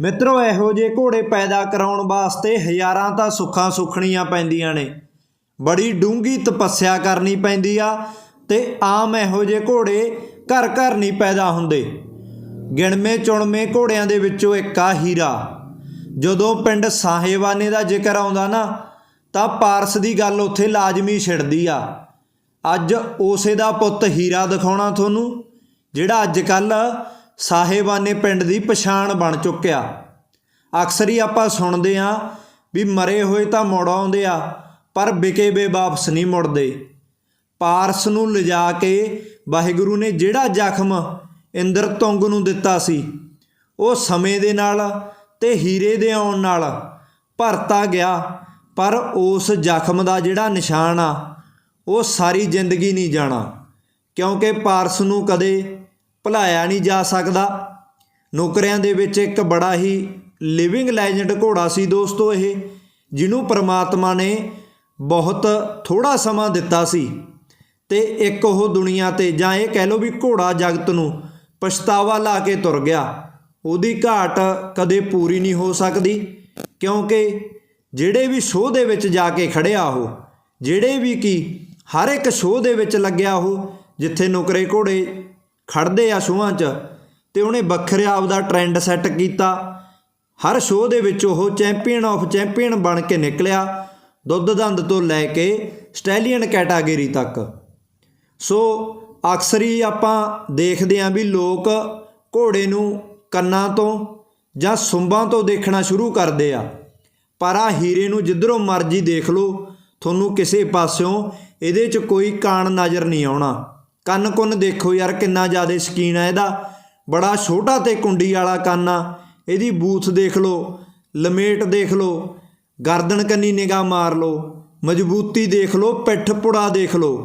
ਮਿੱਤਰੋ, ਇਹੋ ਜਿਹੇ ਘੋੜੇ ਪੈਦਾ ਕਰਾਉਣ ਵਾਸਤੇ ਹਜ਼ਾਰਾਂ ਤਾਂ ਸੁੱਖਾਂ ਸੁਖਣੀਆਂ ਪੈਂਦੀਆਂ ਨੇ। ਬੜੀ ਡੂੰਗੀ ਤਪੱਸਿਆ ਕਰਨੀ ਪੈਂਦੀ ਆ ਤੇ ਆਮ ਇਹੋ ਜਿਹੇ ਘੋੜੇ ਘਰ ਘਰ ਨਹੀਂ ਪੈਦਾ ਹੁੰਦੇ। ਗਿਣਵੇਂ ਚੁਣਵੇਂ ਘੋੜਿਆਂ ਦੇ ਵਿੱਚੋਂ ਇੱਕ ਆ ਹੀਰਾ। ਜਦੋਂ ਪਿੰਡ ਸਾਹੇਵਾਨੇ ਦਾ ਜ਼ਿਕਰ ਆਉਂਦਾ ਨਾ, ਤਾਂ ਪਾਰਸ ਦੀ ਗੱਲ ਉੱਥੇ ਲਾਜ਼ਮੀ ਛਿੜਦੀ ਆ। ਅੱਜ ਉਸੇ ਦਾ ਪੁੱਤ ਹੀਰਾ ਦਿਖਾਉਣਾ ਤੁਹਾਨੂੰ, ਜਿਹੜਾ ਅੱਜ ਕੱਲ ਸਾਹੇਬਾਨੇ ਪਿੰਡ ਦੀ ਪਛਾਣ ਬਣ ਚੁੱਕਿਆ। ਅਕਸਰ ਹੀ ਆਪਾਂ ਸੁਣਦੇ ਆ ਵੀ ਮਰੇ ਹੋਏ ਤਾਂ ਮੁੜ ਆਉਂਦੇ ਆ, ਪਰ ਵਿਕੇ ਵੇ ਵਾਪਸ ਨਹੀਂ ਮੁੜਦੇ। ਪਾਰਸ ਨੂੰ ਲਿਜਾ ਕੇ ਵਾਹਿਗੁਰੂ ਨੇ ਜਿਹੜਾ ਜ਼ਖਮ ਇੰਦਰ ਤੁੰਗ ਨੂੰ ਦਿੱਤਾ ਸੀ, ਉਹ ਸਮੇਂ ਦੇ ਨਾਲ ਤੇ ਹੀਰੇ ਦੇ ਆਉਣ ਨਾਲ ਭਰਤਾ ਗਿਆ, ਪਰ ਉਸ ਜ਼ਖਮ ਦਾ ਜਿਹੜਾ ਨਿਸ਼ਾਨ ਆ, ਉਹ ਸਾਰੀ ਜ਼ਿੰਦਗੀ ਨਹੀਂ ਜਾਣਾ, ਕਿਉਂਕਿ ਪਾਰਸ ਨੂੰ ਕਦੇ ਭੁਲਾਇਆ ਨਹੀਂ ਜਾ ਸਕਦਾ। ਨੌਕਰਿਆਂ ਦੇ ਵਿੱਚ ਇੱਕ ਬੜਾ ਹੀ ਲਿਵਿੰਗ ਲੈਜੈਂਡ ਘੋੜਾ ਸੀ ਦੋਸਤੋ ਇਹ, ਜਿਹਨੂੰ ਪ੍ਰਮਾਤਮਾ ਨੇ ਬਹੁਤ ਥੋੜਾ ਸਮਾਂ ਦਿੱਤਾ ਸੀ। ਤੇ ਇੱਕ ਉਹ ਦੁਨੀਆ ਤੇ ਜਾਂ ਇਹ ਕਹਿ ਲਓ ਵੀ ਘੋੜਾ ਜਗਤ ਨੂੰ ਪਛਤਾਵਾ ਲਾ ਕੇ ਤੁਰ ਗਿਆ। ਉਹਦੀ ਘਾਟ ਕਦੇ ਪੂਰੀ ਨਹੀਂ ਹੋ ਸਕਦੀ, ਕਿਉਂਕਿ ਜਿਹੜੇ ਵੀ ਸ਼ੋਅ ਦੇ ਵਿੱਚ ਜਾ ਕੇ ਖੜਿਆ ਉਹ, ਜਿਹੜੇ ਵੀ ਕੀ ਹਰ ਇੱਕ ਸ਼ੋਅ ਦੇ ਵਿੱਚ ਲੱਗਿਆ ਉਹ, ਜਿੱਥੇ ਨੁਕਰੇ ਘੋੜੇ ਖੜਦੇ ਆ ਸ਼ੋਆਂ 'ਚ ਤੇ ਉਹਨੇ ਵੱਖਰਿਆ ਆਪਦਾ ਟ੍ਰੈਂਡ ਸੈੱਟ ਕੀਤਾ। ਹਰ ਸ਼ੋਅ ਦੇ ਵਿੱਚ ਉਹ ਚੈਂਪੀਅਨ ਆਫ ਚੈਂਪੀਅਨ ਬਣ ਕੇ ਨਿਕਲਿਆ, ਦੁੱਧ ਦੰਦ ਤੋਂ ਲੈ ਕੇ ਸਟੈਲੀਅਨ ਕੈਟਾਗਰੀ ਤੱਕ। ਸੋ ਅਕਸਰ ਹੀ ਆਪਾਂ ਦੇਖਦੇ ਆਂ ਵੀ ਲੋਕ ਘੋੜੇ ਨੂੰ ਕੰਨਾਂ ਤੋਂ ਜਾਂ ਸੁੰਬਾਂ ਤੋਂ ਦੇਖਣਾ ਸ਼ੁਰੂ ਕਰਦੇ ਆ। ਪਰ ਆ ਹੀਰੇ ਨੂੰ ਜਿੱਧਰੋਂ ਮਰਜ਼ੀ ਦੇਖ ਲਓ, ਤੁਹਾਨੂੰ ਕਿਸੇ ਪਾਸਿਓਂ ਇਹਦੇ 'ਚ ਕੋਈ ਕਾਣ ਨਜ਼ਰ ਨਹੀਂ ਆਉਣਾ। ਕੰਨ ਕੁੰਨ ਦੇਖੋ ਯਾਰ ਕਿੰਨਾ ਜ਼ਿਆਦਾ ਸ਼ਕੀਨ ਆ ਇਹਦਾ। ਬੜਾ ਛੋਟਾ ਤੇ ਕੁੰਡੀ ਵਾਲਾ ਕੰਨ ਆ। ਇਹਦੀ ਬੂਥ ਦੇਖ ਲਓ, ਲਮੇਟ ਦੇਖ ਲਓ, ਗਰਦਨ ਕੰਨੀ ਨਿਗਾਹ ਮਾਰ ਲਓ, ਮਜ਼ਬੂਤੀ ਦੇਖ ਲਓ, ਪਿੱਠ ਪੁੜਾ ਦੇਖ ਲਓ,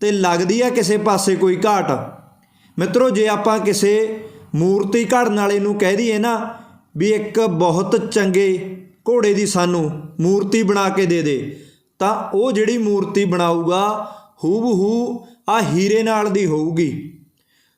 ਤੇ ਲੱਗਦੀ ਆ ਕਿਸੇ ਪਾਸੇ ਕੋਈ ਘਾਟ। ਮਿੱਤਰੋ, ਜੇ ਆਪਾਂ ਕਿਸੇ ਮੂਰਤੀ ਘੜਨ ਵਾਲੇ ਨੂੰ ਕਹਿ ਦਈਏ ਨਾ ਵੀ ਇੱਕ ਬਹੁਤ ਚੰਗੇ ਘੋੜੇ ਦੀ ਸਾਨੂੰ ਮੂਰਤੀ ਬਣਾ ਕੇ ਦੇ ਦੇ, ਤਾਂ ਉਹ ਜਿਹੜੀ ਮੂਰਤੀ ਬਣਾਊਗਾ ਹੂਬਹੂ ਆ ਹੀਰੇ ਨਾਲ ਦੀ ਹੋਊਗੀ।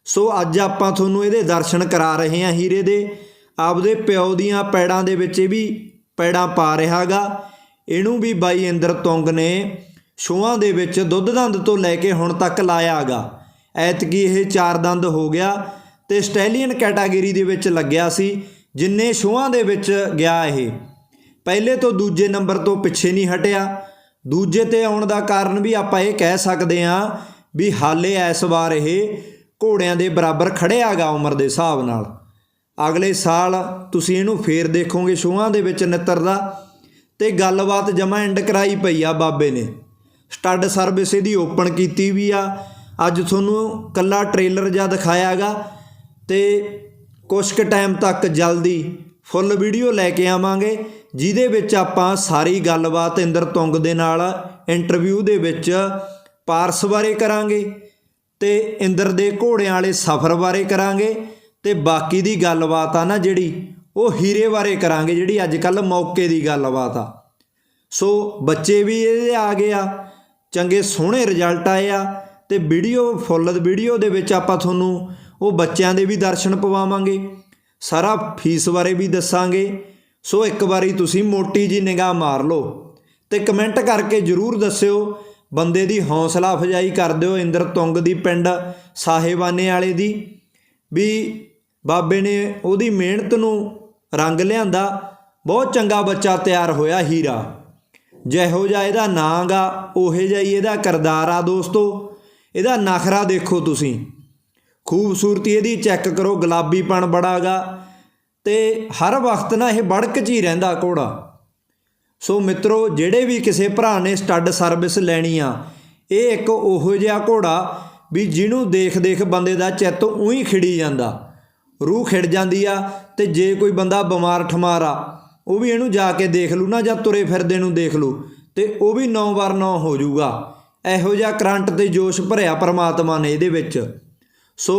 ਸੋ ਅੱਜ ਆਪਾਂ ਤੁਹਾਨੂੰ ਇਹਦੇ ਦਰਸ਼ਨ ਕਰਾ ਰਹੇ ਹਾਂ ਹੀਰੇ ਦੇ। ਆਪਦੇ ਪਿਓ ਦੀਆਂ ਪੈੜਾਂ ਦੇ ਵਿੱਚ ਇਹ ਵੀ ਪੈੜਾਂ ਪਾ ਰਿਹਾਗਾ। ਇਹਨੂੰ ਵੀ ਬਾਈ ਇੰਦਰ ਤੁੰਗ ਨੇ ਸ਼ੋਆਂ ਦੇ ਵਿੱਚ ਦੁੱਧ ਦੰਦ ਤੋਂ ਲੈ ਕੇ ਹੁਣ ਤੱਕ ਲਾਇਆਗਾ। ਐਤਕੀ ਇਹ ਚਾਰ ਦੰਦ ਹੋ ਗਿਆ ਤੇ ਸਟੈਲੀਅਨ ਕੈਟਾਗਰੀ ਦੇ ਵਿੱਚ ਲੱਗਿਆ ਸੀ, ਜਿੰਨੇ ਸ਼ੋਆਂ ਦੇ ਵਿੱਚ ਗਿਆ ਇਹ। ਪਹਿਲੇ ਤੋਂ ਦੂਜੇ ਨੰਬਰ ਤੋਂ ਪਿੱਛੇ ਨਹੀਂ ਹਟਿਆ। ਦੂਜੇ ਤੇ ਆਉਣ ਦਾ ਕਾਰਨ ਵੀ ਆਪਾਂ ਇਹ ਕਹਿ ਸਕਦੇ ਹਾਂ ਵੀ ਹਾਲੇ ਇਸ ਵਾਰ ਇਹ ਘੋੜਿਆਂ ਦੇ ਬਰਾਬਰ ਖੜਿਆਗਾ ਉਮਰ ਦੇ ਹਿਸਾਬ ਨਾਲ। ਅਗਲੇ ਸਾਲ ਤੁਸੀਂ ਇਹਨੂੰ ਫੇਰ ਦੇਖੋਗੇ ਸ਼ੋਹਾਂ ਦੇ ਵਿੱਚ ਨਿੱਤਰ ਦਾ ਤੇ ਗੱਲਬਾਤ ਜਮਾ ਐਂਡ ਕਰਾਈ ਪਈ ਆ ਬਾਬੇ ਨੇ। ਸਟੱਡ ਸਰਵਿਸ ਇਹਦੀ ਓਪਨ ਕੀਤੀ ਵੀ ਆ। ਅੱਜ ਤੁਹਾਨੂੰ ਕੱਲਾ ਟ੍ਰੇਲਰ ਜਾਂ ਦਿਖਾਇਆਗਾ ਤੇ ਕੁਝ ਕੁ ਟਾਈਮ ਤੱਕ ਜਲਦੀ ਫੁੱਲ ਵੀਡੀਓ ਲੈ ਕੇ ਆਵਾਂਗੇ, ਜਿਹਦੇ ਵਿੱਚ ਆਪਾਂ ਸਾਰੀ ਗੱਲਬਾਤ ਇੰਦਰ ਤੁੰਗ ਦੇ ਨਾਲ ਇੰਟਰਵਿਊ ਦੇ ਵਿੱਚ ਪਾਰਸ ਬਾਰੇ ਕਰਾਂਗੇ ਤੇ ਇੰਦਰ ਦੇ ਘੋੜਿਆਂ ਵਾਲੇ ਸਫ਼ਰ ਬਾਰੇ ਕਰਾਂਗੇ ਤੇ ਬਾਕੀ ਦੀ ਗੱਲਬਾਤ ਆ ਨਾ ਜਿਹੜੀ, ਉਹ ਹੀਰੇ ਬਾਰੇ ਕਰਾਂਗੇ, ਜਿਹੜੀ ਅੱਜ ਕੱਲ ਮੌਕੇ ਦੀ ਗੱਲਬਾਤ ਆ। ਸੋ ਬੱਚੇ ਵੀ ਇਹਦੇ ਆ ਗਏ ਆ, ਚੰਗੇ ਸੋਹਣੇ ਰਿਜ਼ਲਟ ਆਏ ਆ ਤੇ ਵੀਡੀਓ, ਫੁੱਲ ਵੀਡੀਓ ਦੇ ਵਿੱਚ ਆਪਾਂ ਤੁਹਾਨੂੰ ਉਹ ਬੱਚਿਆਂ ਦੇ ਵੀ ਦਰਸ਼ਨ ਪਵਾਵਾਂਗੇ। ਸਾਰਾ ਫੀਸ ਬਾਰੇ ਵੀ ਦੱਸਾਂਗੇ। ਸੋ ਇੱਕ ਵਾਰੀ ਤੁਸੀਂ ਮੋਟੀ ਜੀ ਨਿਗਾਹ ਮਾਰ ਲਓ ਤੇ ਕਮੈਂਟ ਕਰਕੇ ਜਰੂਰ ਦੱਸਿਓ। ਬੰਦੇ ਦੀ ਹੌਸਲਾ ਅਫਜਾਈ ਕਰ ਦਿਓ ਇੰਦਰ ਤੁੰਗ ਦੀ ਪਿੰਡ ਸਾਹੇਬਾਨੇ ਵਾਲੇ ਦੀ। ਵੀ ਬਾਬੇ ਨੇ ਉਹਦੀ ਮਿਹਨਤ ਨੂੰ ਰੰਗ ਲਿਆਂਦਾ। ਬਹੁਤ ਚੰਗਾ ਬੱਚਾ ਤਿਆਰ ਹੋਇਆ ਹੀਰਾ। ਜਿਹੋ ਜਿਹਾ ਇਹਦਾ ਨਾਂ ਗਾ ਉਹੇ ਜਿਹਾ ਹੀ ਇਹਦਾ ਕਿਰਦਾਰ ਆ ਦੋਸਤੋ। ਇਹਦਾ ਨਖਰਾ ਦੇਖੋ ਤੁਸੀਂ। ਖੂਬਸੂਰਤੀ ਇਹਦੀ ਚੈੱਕ ਕਰੋ, ਗੁਲਾਬੀਪਣ ਬੜਾਗਾ ਤੇ ਹਰ ਵਕਤ ਨਾ ਇਹ ਬੜਕ 'ਚ ਹੀ ਰਹਿੰਦਾ ਘੋੜਾ। ਸੋ ਮਿੱਤਰੋ, ਜਿਹੜੇ ਵੀ ਕਿਸੇ ਭਰਾ ਨੇ ਸਟੱਡ ਸਰਵਿਸ ਲੈਣੀ ਆ, ਇਹ ਇੱਕ ਉਹੋ ਜਿਹਾ ਘੋੜਾ ਵੀ ਜਿਹਨੂੰ ਦੇਖ ਦੇਖ ਬੰਦੇ ਦਾ ਚਿੱਤ ਉਹੀ ਖਿੜੀ ਜਾਂਦਾ। ਰੂਹ ਖਿੜ ਜਾਂਦੀ ਆ ਤੇ ਜੇ ਕੋਈ ਬੰਦਾ ਬਿਮਾਰ ਠਮਾਰ ਆ, ਉਹ ਵੀ ਇਹਨੂੰ ਜਾ ਕੇ ਦੇਖ ਲੂ ਨਾ ਜਾਂ ਤੁਰੇ ਫਿਰਦੇ ਨੂੰ ਦੇਖ ਲੂ, ਤੇ ਉਹ ਵੀ ਨੌ ਵਾਰ ਨੌ ਹੋ ਜਾਊਗਾ ਇਹੋ ਜਿਹਾ ਕਰੰਟ ਤੇ ਜੋਸ਼ ਭਰਿਆ ਪਰਮਾਤਮਾ ਨੇ ਇਹਦੇ ਵਿੱਚ। ਸੋ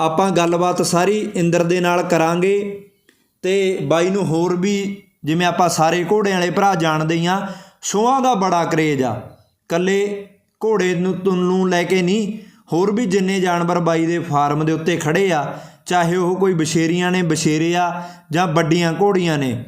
ਆਪਾਂ ਗੱਲਬਾਤ ਸਾਰੀ ਇੰਦਰ ਦੇ ਨਾਲ ਕਰਾਂਗੇ ਤੇ ਬਾਈ ਨੂੰ ਹੋਰ ਵੀ ਜਿਵੇਂ ਆਪਾਂ ਸਾਰੇ ਘੋੜਿਆਂ ਵਾਲੇ ਭਰਾ ਜਾਣਦੇ ਹੀ ਆ ਸ਼ੋਆਂ ਦਾ ਬੜਾ ਕਰੇਜ ਆ। ਕੱਲੇ ਘੋੜੇ ਨੂੰ ਨੂੰ ਲੈ ਕੇ ਨਹੀਂ, ਹੋਰ ਵੀ ਜਿੰਨੇ ਜਾਨਵਰ ਬਾਈ ਦੇ ਫਾਰਮ ਦੇ ਉੱਤੇ ਖੜੇ ਆ, ਚਾਹੇ ਉਹ ਕੋਈ ਬਸ਼ੇਰੀਆਂ ਨੇ ਬਸ਼ੇਰੇ ਆ ਜਾਂ ਵੱਡੀਆਂ ਘੋੜੀਆਂ ਨੇ,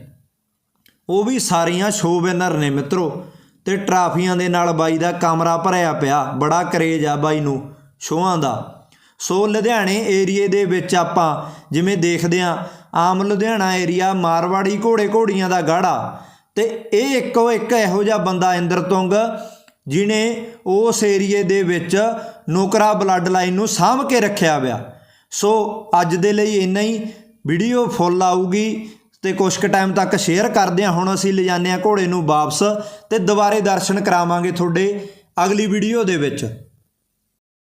ਉਹ ਵੀ ਸਾਰੀਆਂ ਸ਼ੋਅ ਵਿਨਰ ਨੇ ਮਿੱਤਰੋ ਤੇ ਟਰਾਫੀਆਂ ਦੇ ਨਾਲ ਬਾਈ ਦਾ ਕਮਰਾ ਭਰਿਆ ਪਿਆ, ਬੜਾ ਕਰੇਜ ਆ ਬਾਈ ਨੂੰ ਸ਼ੋਆਂ ਦਾ। ਸੋ ਲੁਧਿਆਣੇ ਏਰੀਏ ਦੇ ਵਿੱਚ ਆਪਾਂ ਜਿਵੇਂ ਦੇਖਦੇ ਆ ਆਮ ਲੁਧਿਆਣਾ ਏਰੀਆ ਮਾਰਵਾੜੀ ਘੋੜੇ ਘੋੜੀਆਂ ਦਾ ਗਾੜਾ ਤੇ ਇਹ ਇੱਕੋ ਇੱਕ ਇਹੋ ਜਿਹਾ ਬੰਦਾ ਇੰਦਰ ਤੁੰਗ ਜਿਨੇ ਉਸ ਏਰੀਏ ਦੇ ਵਿੱਚ ਨੌਕਰਾ ਬਲੱਡ ਲਾਈਨ ਨੂੰ ਸਾਂਭ ਕੇ ਰੱਖਿਆ ਵਿਆ ਸੋ ਅੱਜ ਦੇ ਲਈ ਇੰਨਾ ਹੀ, ਵੀਡੀਓ ਫੁੱਲ ਆਊਗੀ ਤੇ ਕੁਛ ਕੁ ਟਾਈਮ ਤੱਕ ਸ਼ੇਅਰ ਕਰਦੇ ਹਾਂ। ਹੁਣ ਅਸੀਂ ਲਿਜਾਨੇ ਆ ਘੋੜੇ ਨੂੰ ਵਾਪਸ ਤੇ ਦੁਬਾਰੇ ਦਰਸ਼ਨ ਕਰਾਵਾਂਗੇ ਤੁਹਾਡੇ ਅਗਲੀ ਵੀਡੀਓ ਦੇ ਵਿੱਚ।